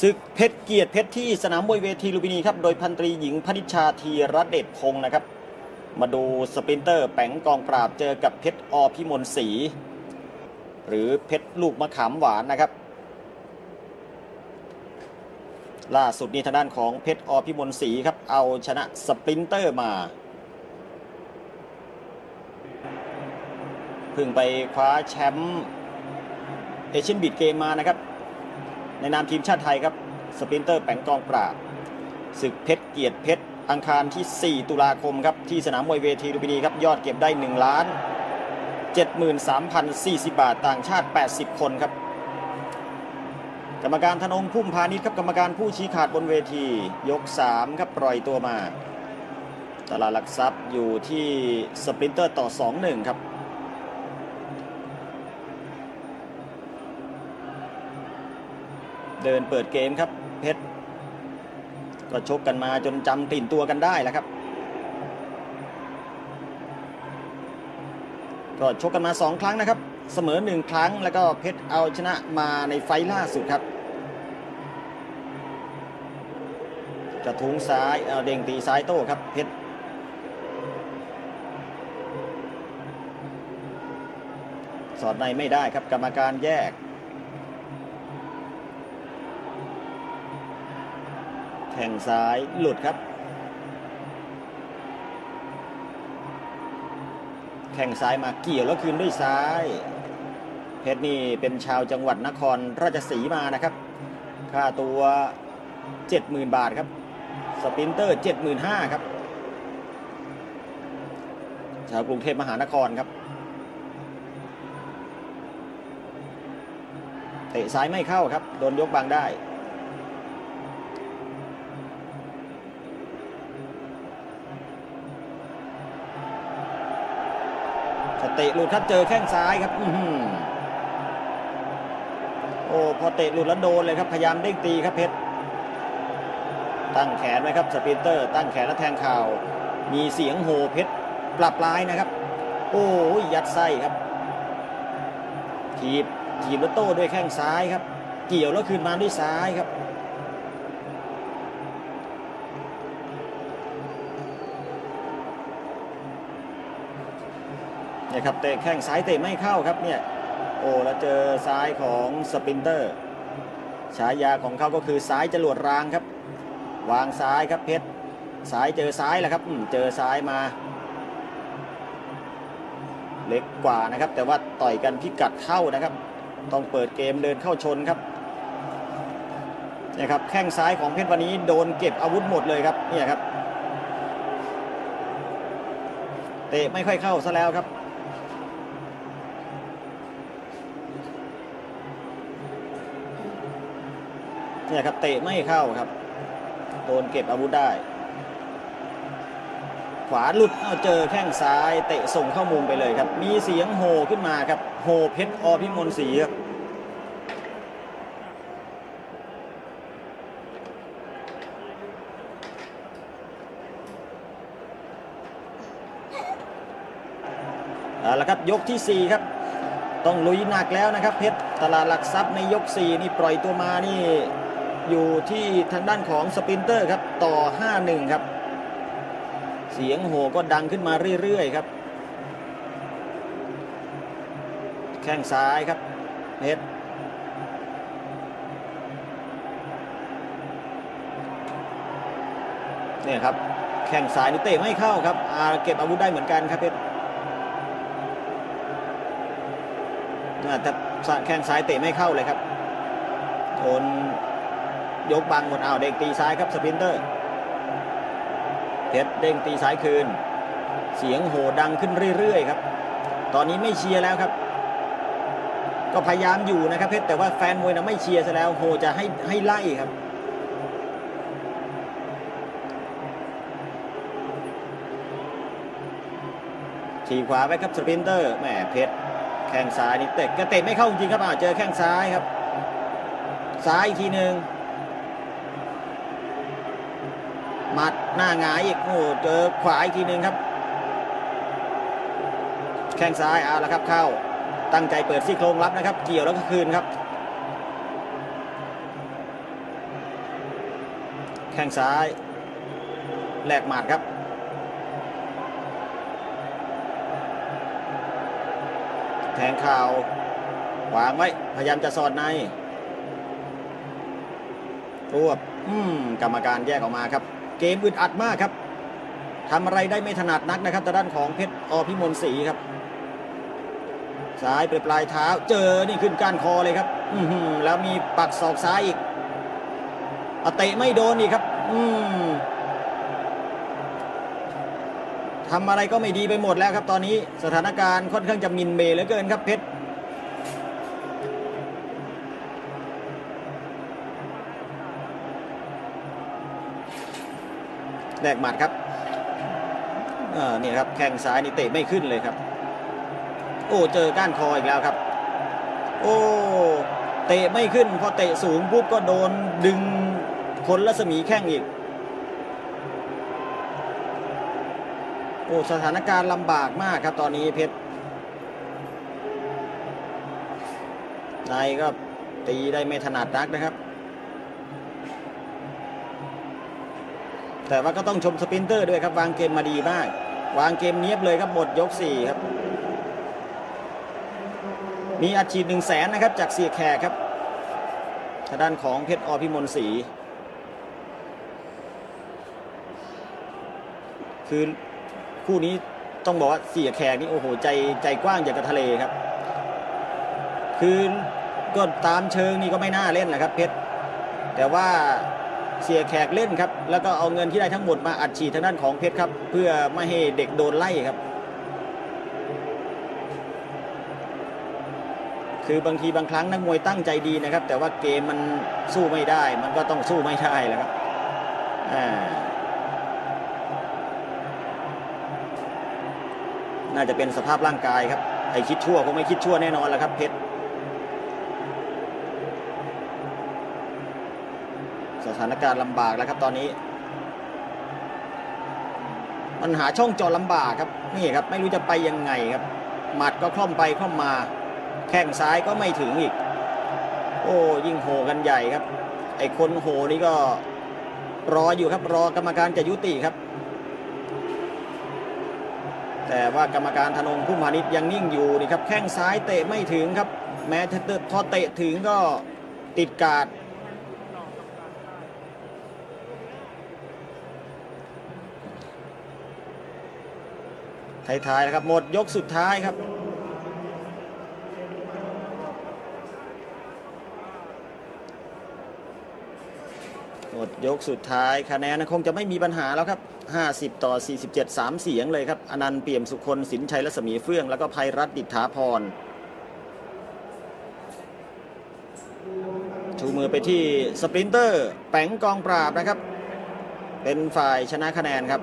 ศึกเพชรเกียรติเพชรที่สนามมวยเวทีลุมพินีครับ โดยพันตรีหญิงพนิชชาธีรเดชพงศ์นะครับ มาดูสปรินเตอร์แปงกองปราบเจอกับเพชรอพิมลศรีหรือเพชรลูกมะขามหวานนะครับ ล่าสุดนี้ทางด้านของเพชรอพิมลศรีครับ เอาชนะสปรินเตอร์มาเพิ่งไปคว้าแชมป์เอเชียนบีดเกมมานะครับ ในนามทีมชาติไทยครับสปรินเตอร์แปงกองปราบศึกเพชรเกียรติเพชรอังคารที่ 4 ตุลาคมครับที่สนามมวยเวทีลุมพินีครับยอดเก็บได้1ล้าน73,040 บาทต่างชาติ 80 คนครับ กรรมการธนงพุ่มพาณิชย์ครับกรรมการผู้ชี้ขาดบนเวทียก 3 ครับปล่อยตัวมา ตลาดหลักทรัพย์อยู่ที่สปรินเตอร์ต่อ 2-1 ครับ เดินเปิดเกมครับเพชรก็ชกกันมาจนจำกลิ่นตัวกันได้แล้วครับ ก็ชกกันมาสองครั้งนะครับ เสมอหนึ่งครั้งแล้วก็เพชรเอาชนะมาในไฟล์ล่าสุดครับกระทุ้งซ้ายเอาเด้งตีซ้ายโต้ครับเพชรสอดในไม่ได้ครับกรรมการแยก แข่งซ้ายหลุดครับ แข่งซ้ายมาเกี่ยวแล้วคืนด้วยซ้าย เพชรนี่เป็นชาวจังหวัดนครราชสีมานะครับ ค่าตัว 70,000 บาทครับ สปินเตอร์ 75,000 ครับ ชาวกรุงเทพมหานครครับเตะซ้ายไม่เข้าครับ โดนยกบังได้ เตะหลุดครับเจอแข้งซ้ายครับอืโอ้พอเตะหลุดแล้วโดนเลยครับพยายามเด้งตีครับเพชรตั้งแขนไว้ครับสปินเตอร์ ตั้งแขนแล้วแทงเข่ามีเสียงโหเพชรปรับลายนะครับ โอ้ยยัดไส้ครับทีบทีบแล้วโต้ด้วยแข้งซ้ายครับ เกี่ยวแล้วคืนมาด้วยซ้ายครับ เนี่ยครับเตะแข้งซ้ายเตะไม่เข้าครับเนี่ยโอ้แล้วเจอซ้ายของสปินเตอร์ฉายาของเขาก็คือซ้ายจรวดรางครับ วางซ้ายครับเพชรซ้ายเจอซ้ายแหละครับเจอซ้ายมา เล็กกว่านะครับ แต่ว่าต่อยกันพิกัดเข้านะครับ ต้องเปิดเกมเดินเข้าชนครับเนี่ยครับแข้งซ้ายของเพชรวันนี้โดนเก็บอาวุธหมดเลยครับเนี่ยครับเตะไม่ค่อยเข้าซะแล้วครับ เนี่ยครับเตะไม่เข้าครับ โดนเก็บอาวุธได้ ขวาหลุดเอาเจอแข้งซ้ายเตะส่งเข้ามุมไปเลยครับ มีเสียงโหขึ้นมาครับ โหเพชรอพิมลศรีครับเอาละครับยกทีสี่4 ครับ ต้องลุยหนักแล้วนะครับเพชรตลาดหลักทรัพย์ในยก 4 นี่ปล่อยตัวมานี่ อยู่ที่ทางด้านของสปินเตอร์ครับต่อ 5-1 ครับ เสียงโห่ก็ดังขึ้นมาเรื่อยๆครับ แข้งซ้ายครับเพชรเนี่ยครับ แข้งซ้ายนี่เตะไม่เข้าครับอาเก็บอาวุธได้เหมือนกันครับเพชรน่าจะแข้งซ้ายเตะไม่เข้าเลยครับโดน ยกบังหมดอ้าวเด้งตีซ้ายครับสปินเตอร์เพชรเด้งตีซ้ายคืน เสียงโหดังขึ้นเรื่อยๆครับ ตอนนี้ไม่เชียร์แล้วครับ ก็พยายามอยู่นะครับเพชรแต่ว่าแฟนมวยนะไม่เชียร์ซะแล้วโหจะให้ให้ไล่ครับฉีกขวาไว้ครับสปินเตอร์แหมเพชรแข้งซ้ายนี่เตะก็เตะไม่เข้าจริงครับอ่าเจอแข้งซ้ายครับ ซ้ายอีกทีหนึ่ง มัดหน้าหงายอีกโอ้เจอขวาอีกทีหนึ่งครับ แข้งซ้ายเอาละครับเข้าตั้งใจเปิดซี่โครงรับนะครับ เกี่ยวแล้วก็คืนครับ แข้งซ้ายแหลกหมัดครับแทงข่าววางไว้ พยายามจะสอดในรวบ อืม กรรมการแยกออกมาครับ เกมอึดอัดมากครับทำอะไรได้ไม่ถนัดนักนะครับทางด้านของเพชรอพิมลศรีครับซ้ายไปปลายเท้า เจอนี่ขึ้นก้านคอเลยครับ อืแล้วมีปักศอกซ้ายอีกเอเตะไม่โดนอีกครับ อืมทำอะไรก็ไม่ดีไปหมดแล้วครับ ตอนนี้สถานการณ์ค่อนข้างจะมินเมย์เหลือเกินครับเพชร แลกหมัดครับเนี่ครับแข้งซ้ายนี่เตะไม่ขึ้นเลยครับ โอ้เจอก้านคออีกแล้วครับ โอ้เตะไม่ขึ้นพอเตะสูงปุ๊บก็โดนดึงคนรัศมีแข้งอีก โอ้สถานการณ์ลำบากมากครับตอนนี้เพชรในก็ตีได้ไม่ถนัดนักนะครับ แต่ว่าก็ต้องชมสปินเตอร์ด้วยครับ วางเกมมาดีมาก วางเกมเนียบเลยครับหมดยก4ครับ มีอัดฉีดหนึ่งแสนนะครับจากเสียแขกครับทางด้านของเพชรอพิมลศรีคือคู่นี้ต้องบอกว่าเสียแขกนี่โอ้โหใจใจกว้างอย่างกับทะเลครับ คือก็ตามเชิงนี่ก็ไม่น่าเล่นแหละครับเพชรแต่ว่า เสียแขกเล่นครับ แล้วก็เอาเงินที่ได้ทั้งหมดมาอัดฉีดทางด้านของเพชรครับ เพื่อไม่ให้เด็กโดนไล่ครับ คือบางทีบางครั้งนักมวยตั้งใจดีนะครับ แต่ว่าเกมมันสู้ไม่ได้ มันก็ต้องสู้ไม่ได้แหละครับอ่าน่าจะเป็นสภาพร่างกายครับไอคิดชั่วคงไม่คิดชั่วแน่นอนแหละครับเพชรสถานการณ์ลำบากแล้วครับตอนนี้ มันหาช่องจอลำบากครับนี่ครับไม่รู้จะไปยังไงครับ หมัดก็คล่อมไปคล่อมมา แข้งซ้ายก็ไม่ถึงอีก โอ้ยิ่งโหกันใหญ่ครับ ไอ้คนโหนี่ก็รออยู่ครับรอกรรมการจะยุติครับ แต่ว่ากรรมการธนงผู้มานิตยังนิ่งอยู่นี่ครับแข้งซ้ายเตะไม่ถึงครับ แม้ถ้าพอเตะถึงก็ติดกาด ท้ายๆนะครับหมดยกสุดท้ายครับหมดยกสุดท้ายคะแนนคงจะไม่มีปัญหาแล้วครับ 50 ต่อ 47 3 เสียงเลยครับ อนันต์เปี่ยมสุคนสินชัยรัศมีเฟื่อง แล้วก็ภัยรัตน์ดิษฐาพร ชูมือไปที่สปรินเตอร์ แปงกองปราบนะครับ เป็นฝ่ายชนะคะแนนครับ